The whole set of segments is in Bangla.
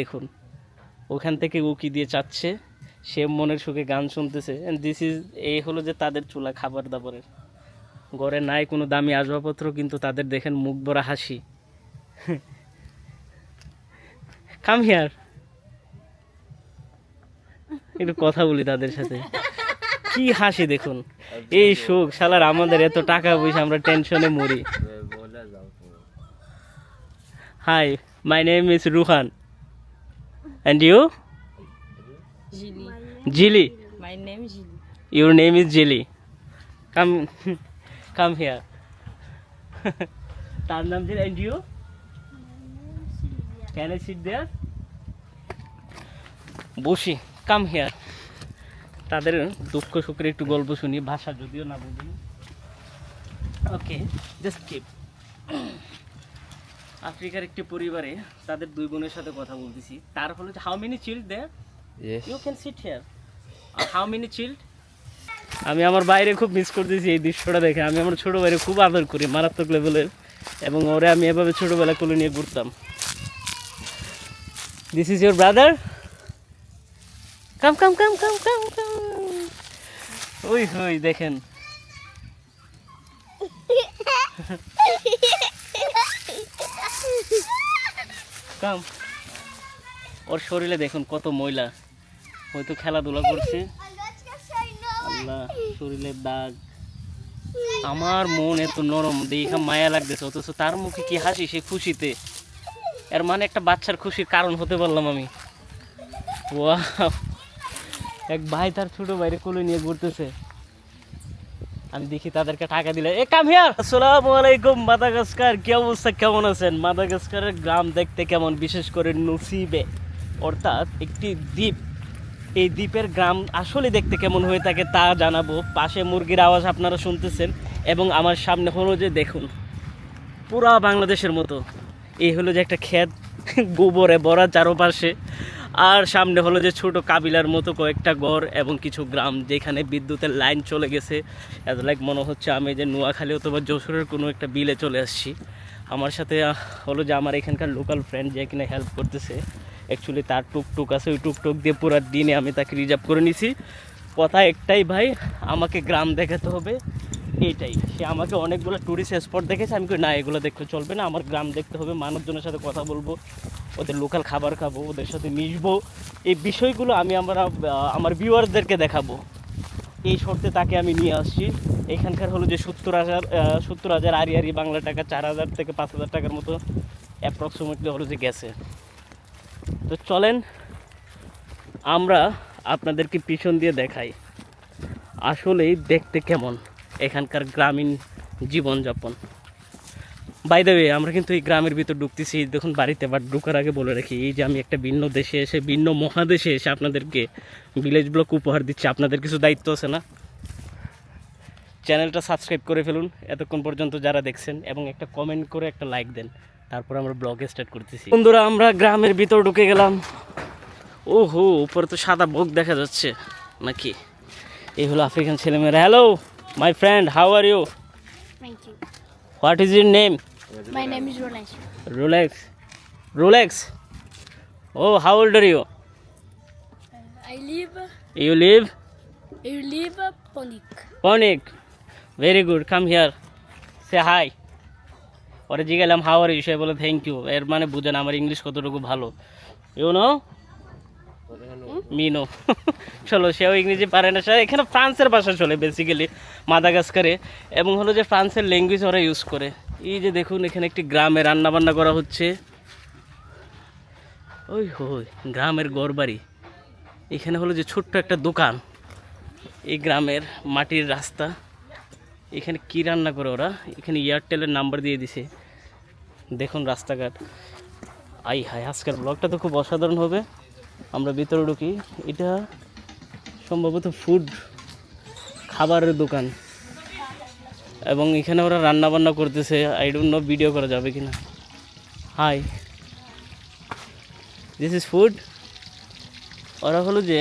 দেখুন। ওখান থেকে উকি দিয়ে চাচ্ছে। সে মনের সুখে গান শুনতেছে। দিস ইজ এই হলো যে তাদের চুলা খাবার দাবারের। ঘরে নাই কোনো দামি আসবাবপত্র কিন্তু তাদের দেখেন মুখ ভরা হাসি। কাম হিয়ার একটু কথা বলি তাদের সাথে। কি হাসি দেখুন। এই সুখ শালার আমাদের এত টাকা পয়সা আমরা টেনশনে মরি। Hi my name is Ruhan and you Gili. জিলি My name is Gili. Your name is Jelly. Come, come here. তার নাম ছিল and you? Can I sit there? বসি কাম হিয়ার তাদের দুঃখ সুখের একটু গল্প শুনি ভাষা যদিও না বুঝি ওকে জাস্ট কিপ আফ্রিকার একটি পরিবারে তাদের দুই বোনের সাথে কথা বলতেছি। তার হলো how many child there. You can sit here how many child আমি আমার বাইরে খুব মিস করতেছি এই দৃশ্যটা দেখে। আমি আমার ছোটো বাইরে খুব আদর করি মারাত্মক লেভেলের এবং ওরে আমি এভাবে ছোটোবেলা কোলে নিয়ে ঘুরতাম। This is your brother come come come come come come ওই হই দেখেন। কাম। ওর শরীরে দেখুন কত ময়লা। হয়তো খেলাধুলা করছে। আল্লাহ শরীরের দাগ। আমার মন এত নরম, দেখা মায়া লাগতেছে, অথচ তার মুখে কি হাসি, সে খুশিতে। এর মানে একটা বাচ্চার খুশির কারণ হতে পারলাম আমি। ওয়াও। এক ভাই তার ছোট ভাইরে কোলে নিয়ে ঘুরতেছে। আমি দেখি তাদেরকে টাকা দিলে, এ কাম হিয়ার আসসালামু আলাইকুম, মাদাগাস্কার, কি অবস্থা? কেমন আছেন? মাদাগাস্কারের গ্রাম দেখতে কেমন, বিশেষ করে নসিবে। অর্থাৎ একটি দ্বীপ। এই দ্বীপের গ্রাম আসলে দেখতে কেমন হয়ে থাকে তা জানাব। পাশে মুরগির আওয়াজ আপনারা শুনতেছেন এবং আমার সামনে হলো যে দেখুন, পুরা বাংলাদেশের মতো। এই হলো যে একটা ক্ষেত, গোবরে ভরা চারপাশে। আর সামনে হলো যে ছোট কাবিলার মতো কয়েকটা ঘর এবং কিছু গ্রাম যেখানে বিদ্যুতের লাইন চলে গেছে। এত লাইক মনে হচ্ছে আমি যে নোয়াখালী অথবা যশোরের কোনো একটা বিলে চলে আসছি। আমার সাথে হলো যে আমার এখানকার লোকাল ফ্রেন্ড যে কিনা হেল্প করতেছে। অ্যাকচুয়ালি তার টুকটুক আছে, ওই টুকটুক দিয়ে পুরো দিনে আমি তাকে রিজার্ভ করে নিছি। কথা একটাই ভাই, আমাকে গ্রাম দেখাতে হবে। এইটাই সে আমাকে অনেকগুলো ট্যুরিস্ট স্পট দেখেছে, আমি না, এগুলো দেখতে চলবে না, আমার গ্রাম দেখতে হবে, মানুষজনের সাথে কথা বলব, ওদের লোকাল খাবার খাব, ওদের সাথে মিশবো। এই বিষয়গুলো আমি আমরা আমার ভিউয়ারদেরকে দেখাবো। এই শর্তে তাকে আমি নিয়ে আসছি। এখানকার হলো যে সত্তর হাজার সত্তর হাজার আরি আরি বাংলা টাকা, চার হাজার থেকে পাঁচ হাজার টাকার মতো অ্যাপ্রক্সিমেটলি হলো যে গেছে। তো চলেন, আমরা আপনাদেরকে পিছন দিয়ে দেখাই। আসলেই দেখতে কেমন? এখানকার গ্রামীণ জীবনযাপন। বাই ওয়ে আমরা কিন্তু এই গ্রামের ভিতর ঢুকতেছি। দেখুন, বাড়িতে বাট ঢুকার আগে বলে রাখি, এই যে আমি একটা ভিন্ন দেশে এসে, ভিন্ন মহাদেশে এসে আপনাদেরকে ভিলেজ ব্লক উপহার দিচ্ছি। আপনাদের কিছু দায়িত্ব আছে না? চ্যানেলটা সাবস্ক্রাইব করে ফেলুন। এতক্ষণ পর্যন্ত যারা দেখছেন এবং একটা কমেন্ট করে একটা লাইক দেন, তারপর আমরা ব্লগে স্টার্ট করতেছি। বন্ধুরা, আমরা গ্রামের ভিতর ঢুকে গেলাম। ও হো উপরে তো সাদা বক দেখা যাচ্ছে। নাকি? এই হলো আফ্রিকান ছেলেমেয়েরা। Hello my friend how are you Thank you. What is your name My name is Rolex. Rolex Rolex O how old are you I live. You live I live Ponik. অনেক ভেরি গুড কাম হিয়ার সে হাই ওরে জিগেলাম হাও আর ইউ সে বলে থ্যাংক ইউ এর মানে বুঝেন আমার ইংলিশ কতটুকু ভালো। ইউ নো মিনো। চলো, সেও ইংরেজি পারে না, সে এখানে ফ্রান্সের ভাষা চলে বেসিক্যালি মাদাগাস্কারে। এবং হলো যে ফ্রান্সের ল্যাঙ্গুয়েজ ওরা ইউজ করে। এই যে দেখুন, এখানে একটি গ্রামে রান্নাবান্না করা হচ্ছে। ওই হই, গ্রামের গড়বাড়ি এখানে হলো যে ছোট্ট একটা দোকান। এই গ্রামের মাটির রাস্তা। এখানে কি রান্না করে ওরা? এখানে এয়ারটেলের নাম্বার দিয়ে দিছে। দেখুন রাস্তাঘাট। আই হায়, আজকের ব্লগটা তো খুব অসাধারণ হবে। আমরা ভিতরে ঢুকি। এটা সম্ভবত ফুড খাবারের দোকান। এবং এখানে ওরা রান্না বান্না করতেছে। আই ডোন্ট নো ভিডিও করা যাবে কি না হাই দিস ইজ ফুড ওরা হলো যে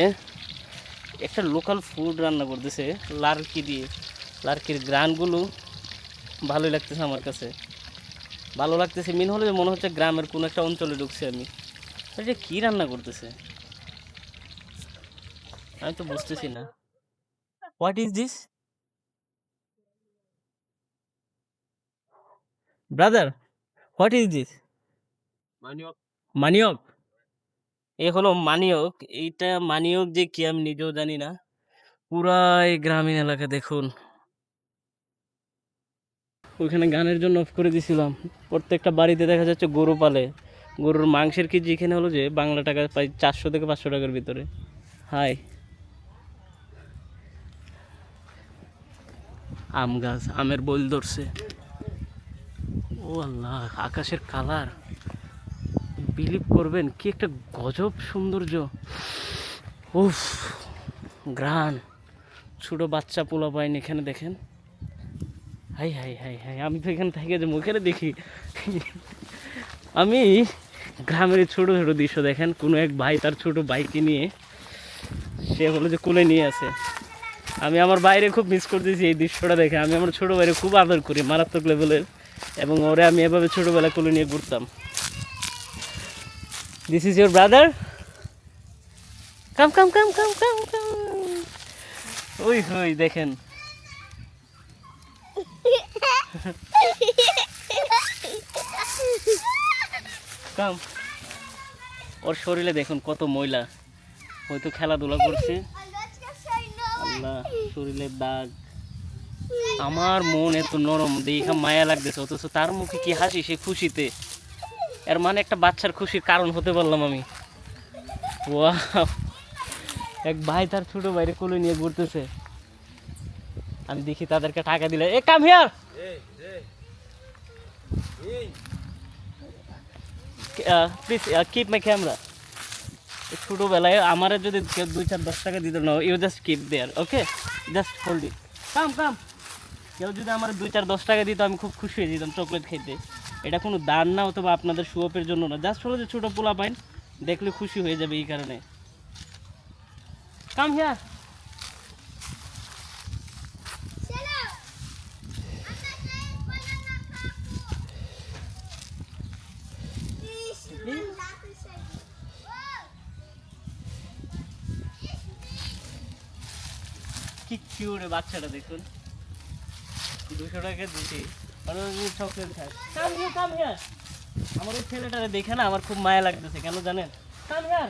একটা লোকাল ফুড রান্না করতেছে, লার্কি দিয়ে। লার্কির গ্রানগুলো ভালোই লাগতেছে আমার কাছে। ভালো লাগতেছে মিন হলে মনে হচ্ছে গ্রামের কোনো একটা অঞ্চলে ঢুকছি আমি। এটা কি রান্না করতেছে? আমি তো বুঝতেছি না। What is this brother what is this manioc. এ হলো মানিয়ক। এইটা মানিয়ক যে কি আমি নিজেও জানি না। পুরাই গ্রামীণ এলাকা দেখুন। ওইখানে গানের জন্য অফ করে দিছিলাম। প্রত্যেকটা বাড়িতে দেখা যাচ্ছে গরু পালে। গরুর মাংসের কেজি এখানে হলো যে বাংলা টাকা প্রায় চারশো থেকে পাঁচশো টাকার ভিতরে। হাই। আম গাছ, আমের বইল ধরছে। ও আল্লাহ, আকাশের কালার। বিলিভ করবেন, কি একটা গজব সৌন্দর্য। উফ, গ্রান। ছোট বাচ্চা পোলা পাইন এখানে দেখেন। হাই হাই হাই হাই, আমি তো এখানে থেকে যে মুখের দেখি আমি গ্রামের ছোট ছোট দৃশ্য দেখেন, কোনো এক ভাই তার ছোট বাইকে নিয়ে সে হলো যে কোলে নিয়ে আছে। আমি আমার বাইরে খুব মিস করতেছি এই দৃশ্যটা দেখে। আমি আমার ছোট বাইরে খুব আদর করি মারাত্মক লেভেলের এবং ওরে আমি এভাবে ছোটোবেলা কোলে নিয়ে ঘুরতাম। This is your brother come come come come come come ওই হই দেখেন। কাম ওর শরীরে দেখুন কত ময়লা। হয়তো খেলাধুলা করছে। আল্লাহ, শরীরের দাগ। আমার মন এত নরম, দেখা মায়া লাগতেছে, অথচ তার মুখে কি হাসি, সে খুশিতে। এর মানে একটা বাচ্চার খুশির কারণ হতে পারলাম আমি। ওয়াও। এক ভাই তার ছোট ভাইরে কোলে নিয়ে ঘুরতেছে। আমি দেখি তাদেরকে টাকা দিলে, এ, come here! Please keep my camera ছোটোবেলায় আমার যদি কেউ দুই চার দশ টাকা দিত না you just keep there okay just hold it come come কেউ যদি আমার দুই চার দশ টাকা দিত, আমি খুব খুশি হয়ে যেতাম চকলেট খেতে। এটা কোনো দান না, অথবা আপনাদের সুঅপের জন্য না। জাস্ট হলো যে ছোটো পোলা পাইন দেখলে খুশি হয়ে যাবে এই কারণে। কাম হিয়ার বাচ্চাটা দেখুন। টাকা চকলেট খায়। কাম হিয়ার কাম হিয়ার আমার ওই ছেলেটারে দেখে না আমার খুব মায়া লাগতেছে, কেন জানেন? Come here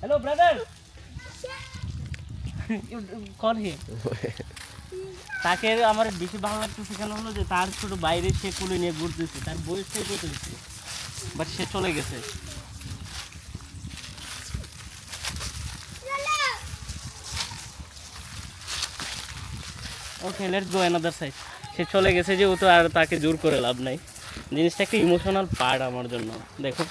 hello brother call he তাকে আমার বেশি ভালো লাগতেছে কেন হলো যে তার ছোট বাইরে সে কুলে নিয়ে ঘুরতেছে, তার বয়সটাই কত বাট সে চলে গেছে। Okay let's go another side সে চলে গেছে যে ও তো আর তাকে জোর করে লাভ নাই। জিনিসটা একটা ইমোশনাল পার্ট আমার জন্য। দেখো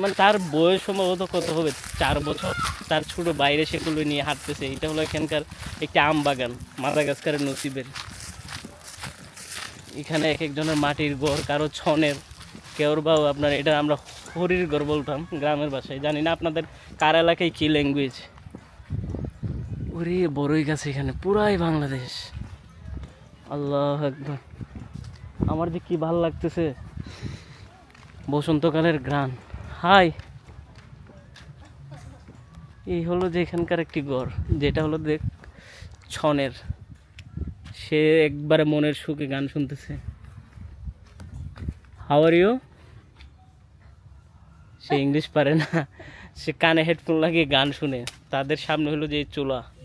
মানে তার বয়স সম্ভবত কত হবে? চার বছর। তার ছোট বাইরে সেগুলো নিয়ে হাঁটতেছে। এটা হলো এখানকার একটি আম বাগান, মাদাগাস্কারের নসিবের। এখানে এক একজনের মাটির ঘর কারও ছনের। কেউর বা আপনার, এটা আমরা হরির ঘর বলতাম, গ্রামের ভাষায়। জানি না আপনাদের কার এলাকায় কী ল্যাঙ্গুয়েজ ওরে বড়ই গাছ এখানে, পুরাই বাংলাদেশ। আল্লাহ একবার। আমার যে কি ভালো লাগতেছে। বসন্তকালের গ্রান। হাই। এই হলো যে এখানকার একটি গড়, যেটা হলো দেখ, ছনের। সে একবারে মনের সুখে গান শুনতেছে। হাওয়ার ইউ সে ইংলিশ পারে না। সে কানে হেডফোন লাগিয়ে গান শুনে। তাদের সামনে হলো যে চুলা।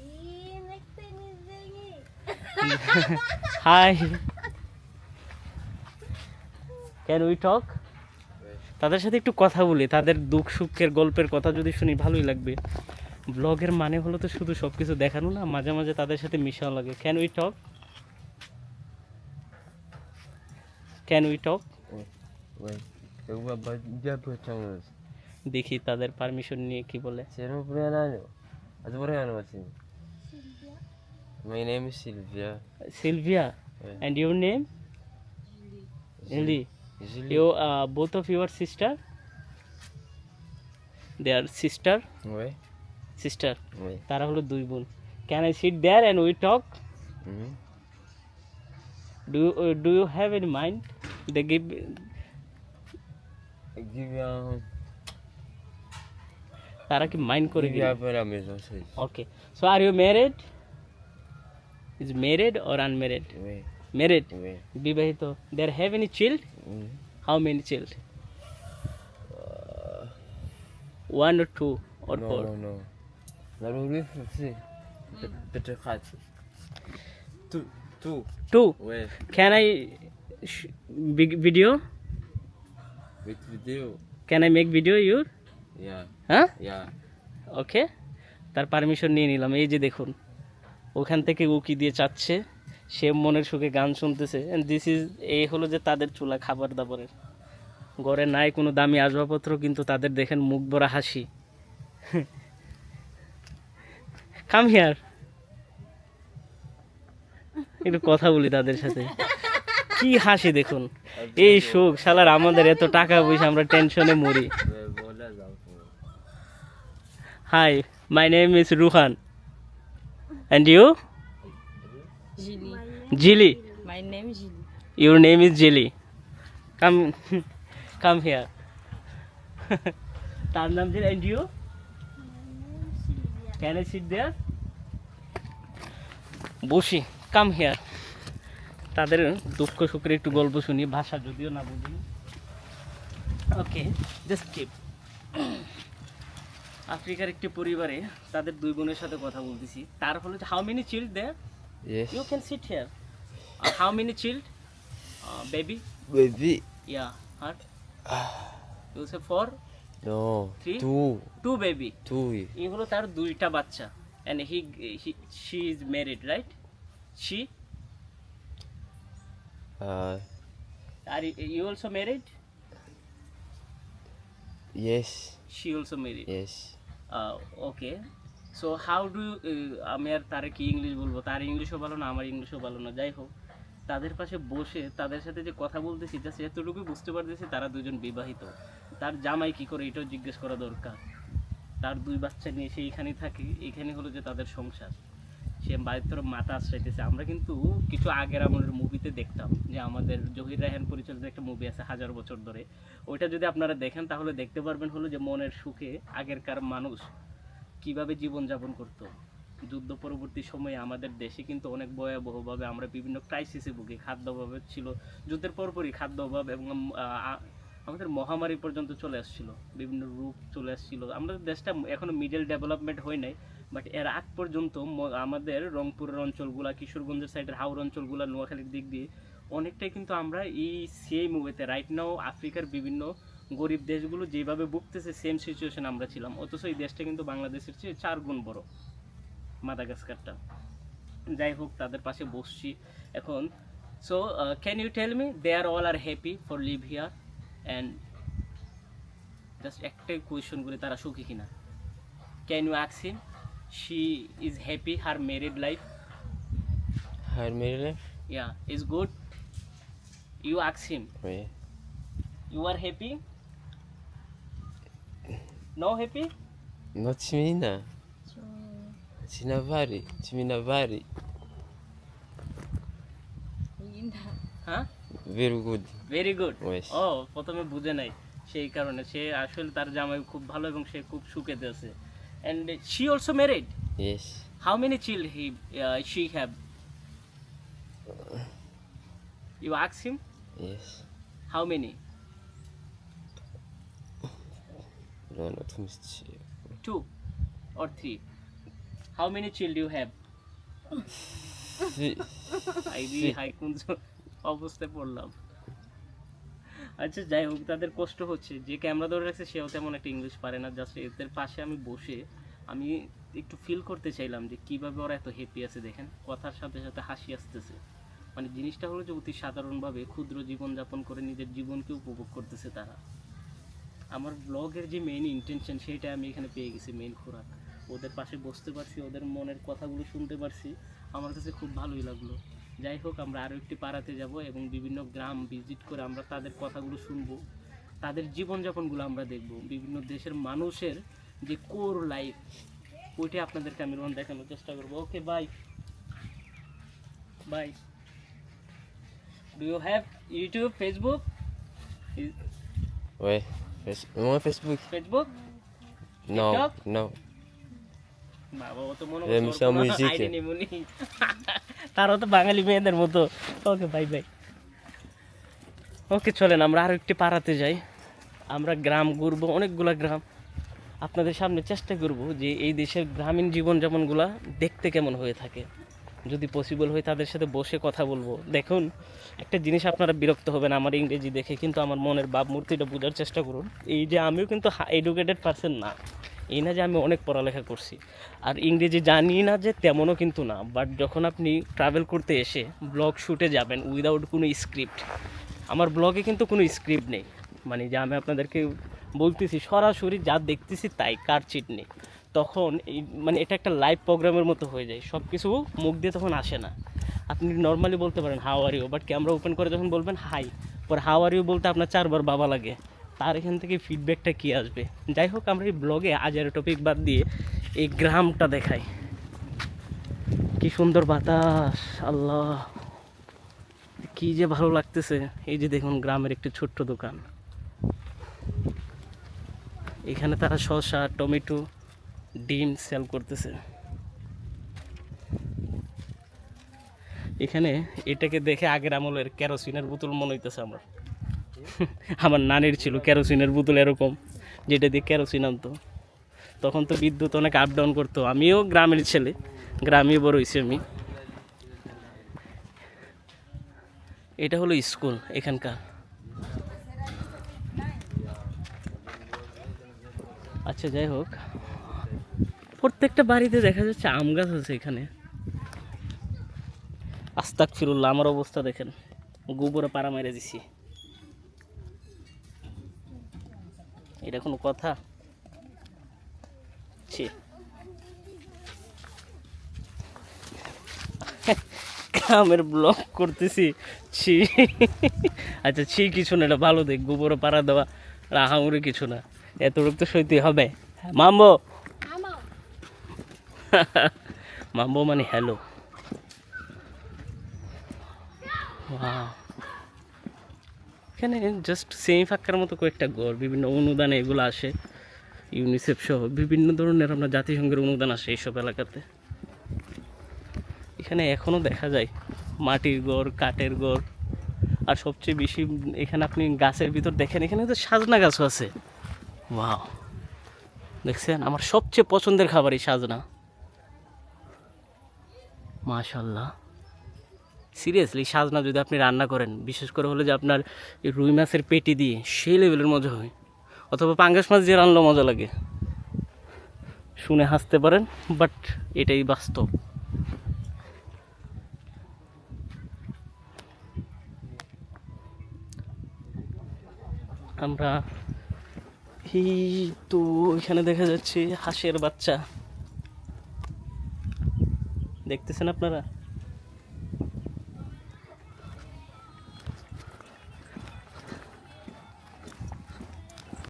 হাই ক্যান উই টক তাদের সাথে একটু কথা বলি, তাদের দুঃখ সুখের গল্পের কথা যদি শুনি, ভালোই লাগবে। ব্লগের মানে হলো তো শুধু সব কিছু দেখানো না, মাঝে মাঝে তাদের সাথে মিশাও লাগে। Can we talk can we talk. দেখি তাদের পারমিশন নিয়ে কি বলে। My name is Sylvia. Sylvia Yeah. And your name Ellie Julie. You both of your sister they are sister Ouais. Sister Oui. তারা হলো দুই বোন can I sit there and we talk Mhm. Do do you have any mind they give Give you তারা কি মাইন্ড করে give you up à la maison, c'est. Okay so are you married is married or unmarried married. বিবাহিত there have any child. How many child one or two roof, c'est. Peut-être quatre. Tout, tout. two Ouais, can i sh- big video with vidéo. can i make video you Yeah, হ্যাঁ yeah. ওকে তার পারমিশন নিয়ে নিলাম এই যে দেখুন ওখান থেকে উকি দিয়ে চাচ্ছে। সে মনের সুখে গান শুনতেছে। দিস ইজ এই হলো যে তাদের চুলা খাবার দাবারের। ঘরে নাই কোনো দামি আসবাবপত্র, কিন্তু তাদের দেখেন মুখ ভরা হাসি। কাম হিয়ার একটু কথা বলি তাদের সাথে। কি হাসি দেখুন। এই সুখ, শালার আমাদের এত টাকা পয়সা, আমরা টেনশনে মরি। Hi my name is Ruhan. And you? Julie. Jilly. My name is Julie. Your name is Jilly. Come, come here. ছিল and you? Can I sit there? বসি কাম হেয়ার তাদের দুঃখ সুখের একটু গল্প শুনি ভাষা যদিও না বুঝি ওকে জাস্ট কিপ আফ্রিকার একটি পরিবারে তাদের দুই বোনের সাথে কথা বলতেছি তার হলো how many child there. You can sit here. Uh, how many child? Uh, baby? Baby. Yeah. Her? You say four? Non. Three? Two baby. এই হলো তার দুইটা বাচ্চা she is married right she Uh, are you, you also married yes. she also married Yes. Okay so how do আমি আর তারে কি ইংলিশ বলব? তার ইংলিশও ভালো না, আমার ইংলিশও ভালো না, যাই হোক। তাদের পাশে বসে, তাদের সাথে যে কথা বলতেছি জাস্ট এতটুকুই বুঝতে পারতেছি তারা দুজন বিবাহিত। তার জামাই কি করে এটাও জিজ্ঞেস করা দরকার? তার দুই বাচ্চা নিয়ে সে এখানে থাকে এখানে হলো যে তাদের সংসার। সে বাড়ির তোর মাথা আশ্রাইতেছে আমরা কিন্তু কিছু আগের আমাদের মুভিতে দেখতাম যে আমাদের জহির রায়হান পরিচালিত একটা মুভি আছে হাজার বছর ধরে। ওইটা যদি আপনারা দেখেন, তাহলে দেখতে পারবেন হলো যে মনের সুখে আগেরকার মানুষ কীভাবে জীবনযাপন করত। যুদ্ধ পরবর্তী সময়ে আমাদের দেশে কিন্তু অনেক ভয়াবহভাবে আমরা বিভিন্ন ক্রাইসিসে ভুগি। খাদ্য অভাব ছিল, যুদ্ধের পরপরই খাদ্য অভাব এবং আমাদের মহামারী পর্যন্ত চলে আসছিল, বিভিন্ন রূপ চলে আসছিল। আমাদের দেশটা এখনও মিডল ডেভেলপমেন্ট হয় নাই বাট এর আগ পর্যন্ত আমাদের রংপুরের অঞ্চলগুলা, কিশোরগঞ্জের সাইডের হাওড় অঞ্চলগুলা, নোয়াখালীর দিক দিয়ে অনেকটাই কিন্তু আমরা এই সেম মুভিতে রাইট নাও আফ্রিকার বিভিন্ন গরিব দেশগুলো যেভাবে ভুগতেছে সেম সিচুয়েশন আমরা ছিলাম। অথচ এই দেশটা কিন্তু বাংলাদেশের চেয়ে চার গুণ বড়, মাদাগাস্কারটা। যাই হোক, তাদের পাশে বসছি এখন। So can you tell me they are all are happy for live here and just একটাই কোয়েশন করে তারা সুখী কিনা can you আক্স him she is happy her married life her Her Mary? Yeah is good you আক্স him Oui. You are happy? No happy? No, Timina. Tinavari. হ্যাঁ Very good. ভেরি গুড ও প্রথমে বুঝে নাই সেই কারণে। সে আসলে তার জামাই খুব ভালো এবং সে খুব সুখেতে আছে। And she also married Yes. How many child he she have you আক্স him Yes. How many No, not three how many child you have Si- I রি হাই কোন অবস্থায় পড়লাম। আচ্ছা যাই হোক, তাদের কষ্ট হচ্ছে। যে ক্যামেরা ধরে রাখছে, সেও তেমন একটা ইংলিশ পারে না। জাস্ট এদের পাশে আমি বসে আমি একটু ফিল করতে চাইলাম যে কীভাবে ওরা এত হ্যাপি আছে দেখেন। কথার সাথে সাথে হাসি আসতেছে। মানে জিনিসটা হলো যে অতি সাধারণভাবে ক্ষুদ্র জীবনযাপন করে নিজের জীবনকে উপভোগ করতেছে তারা। আমার ব্লগের যে মেইন ইন্টেনশন সেটা আমি এখানে পেয়ে গেছি মেইন খোরাক। ওদের পাশে বসতে পারছি, ওদের মনের কথাগুলো শুনতে পারছি। আমার কাছে খুব ভালোই লাগল। যাই হোক আমরা আরও একটি পাড়াতে যাব এবং বিভিন্ন গ্রাম ভিজিট করে আমরা তাদের কথাগুলো শুনব তাদের জীবনযাপনগুলো আমরা দেখব বিভিন্ন দেশের মানুষের যে কোর লাইফ ওইটা আপনাদেরকে আমি রোহন দেখানোর চেষ্টা করব okay bye bye do you have YouTube Facebook Facebook? Facebook No, TikTok? no. তারও তো বাঙালি মেয়েদের মতো ওকে বাই বাই ওকে চলেন আমরা আরও একটি পাড়াতে যাই আমরা গ্রাম ঘুরবো অনেকগুলা গ্রাম আপনাদের সামনে চেষ্টা করব যে এই দেশের গ্রামীণ জীবনযাপনগুলা দেখতে কেমন হয়ে থাকে যদি পসিবল হয় তাদের সাথে বসে কথা বলব দেখুন একটা জিনিস আপনারা বিরক্ত হবেন আমার ইংরেজি দেখে কিন্তু আমার মনের ভাবমূর্তিটা বোঝার চেষ্টা করুন এই যে আমিও কিন্তু এডুকেটেড পার্সন না এই না যে আমি অনেক পড়ালেখা করছি। আর ইংরেজি জানি না যে তেমনও কিন্তু না বাট যখন আপনি ট্রাভেল করতে এসে ব্লগ শ্যুটে যাবেন উইদাউট কোনো স্ক্রিপ্ট আমার ব্লগে কিন্তু কোনো স্ক্রিপ্ট নেই। মানে যে আমি আপনাদেরকে বলতেছি, সরাসরি যা দেখতেছি তাই, কার চিট নেই। তখন এই মানে এটা একটা লাইভ প্রোগ্রামের মতো হয়ে যায় সব কিছু মুখ দিয়ে তখন আসে না। আপনি নর্মালি বলতে পারেন হাও বাট ক্যামেরা ওপেন করে যখন বলবেন হাই পর হাও বলতে আপনার চারবার বাবা লাগে। তার এখান থেকে ফিডব্যাকটা কী আসবে? যাই হোক, আমরা এই ব্লগে আজের টপিক বাদ দিয়ে এই গ্রামটা দেখাই। কি সুন্দর বাতাস, আল্লাহ। কি যে ভালো লাগতেছে। এই যে দেখুন, গ্রামের একটি ছোট্ট দোকান। এখানে তারা শসা, টমেটো, ডিম সেল করতেছে। এখানে এটাকে দেখে আগের আমলের কেরোসিনের বোতল মনে হইতেছে আমার। আমার নানির ছিল, কেরোসিনের বোতল এরকম, যেটা দিয়ে কেরোসিন আনতো। তখন তো বিদ্যুৎ অনেক আপ ডাউন করতো। আমিও গ্রামের ছেলে গ্রামে বড় হয়েছি আমি। এটা হলো স্কুল এখানকার। আচ্ছা যাই হোক। প্রত্যেকটা বাড়িতে দেখা যাচ্ছে আম গাছ আছে এখানে। আস্তাক ফিরুল্লাহ আমার অবস্থা দেখেন। গোবরে পাড়া মেরে দিছি। এটা কোনো কথা? ছি। গ্রামের ব্লগ করতেছি। ছি। আচ্ছা ছি কিছু না, এটা ভালো দেখ, গোবরে পাড়া দেওয়া রাহামুরি কিছু না। এতটুকু তো সইতে হবে। মাম্বো. মাম্বো মানে হ্যালো। এখানে জাস্ট সেমি ফাক্কার মতো কয়েকটা ঘর, বিভিন্ন অনুদানে এগুলো আসে ইউনিসেফ সহ বিভিন্ন ধরনের আপনার জাতিসংঘের অনুদান আসে এইসব এলাকাতে। এখানে এখনও দেখা যায় মাটির ঘর, কাঠের ঘর, আর সবচেয়ে বেশি এখানে আপনি গাছের ভিতর দেখেন, এখানে তো সাজনা গাছও আছে। ওয়াও দেখছেন? আমার সবচেয়ে পছন্দের খাবার এই সাজনা। মাশাল্লাহ সিরিয়াসলি সাজনা যদি আপনি রান্না করেন, বিশেষ করে হলো যে আপনার রুই মাছের পেটি দিয়ে, সেই লেভেলের মজা হয়। অথবা পাঙ্গাস মাছ দিয়ে রান্নাও মজা লাগে। শুনে হাসতে পারেন বাট এটাই বাস্তব। আমরা এই তো এখানে দেখা যাচ্ছে হাঁসের বাচ্চা। দেখতেছেন আপনারা?